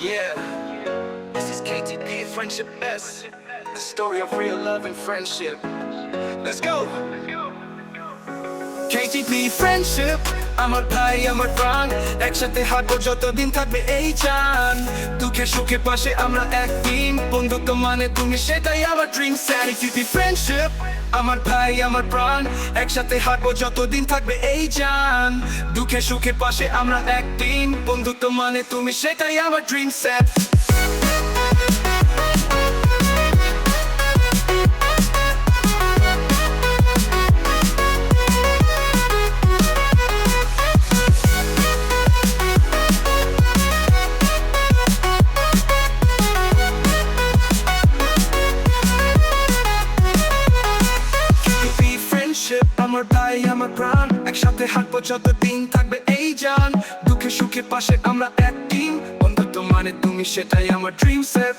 Yeah, this is KTP Friendship S. The story of real love and friendship. Let's go. KTP Friendship আমার ভাই আমার প্রাণ একসাথে হাঁটবো যতদিন থাকবে এই চান দুঃখে সুখে পাশে আমরা এক দিন বন্ধুত্ব মানে তুমি, সেটাই আমার ড্রিম KTP ফ্রেন্ডশিপ আমার ভাই, আমার প্রাণ। একসাথে হাঁটবো যতদিন থাকবে এই জান। দুঃখে সুখে পাশে আমরা এক একদিন বন্ধুত্ব মানে তুমি, সেটাই আমার ড্রিম সেট আমার তাই আমার প্রাণ। একসাথে হাঁটবো যতদিন থাকবে এই যান। দুঃখে সুখে পাশে আমরা এক টিম বন্ধুত্ব মানে তুমি, সেটাই আমার ড্রিম সেট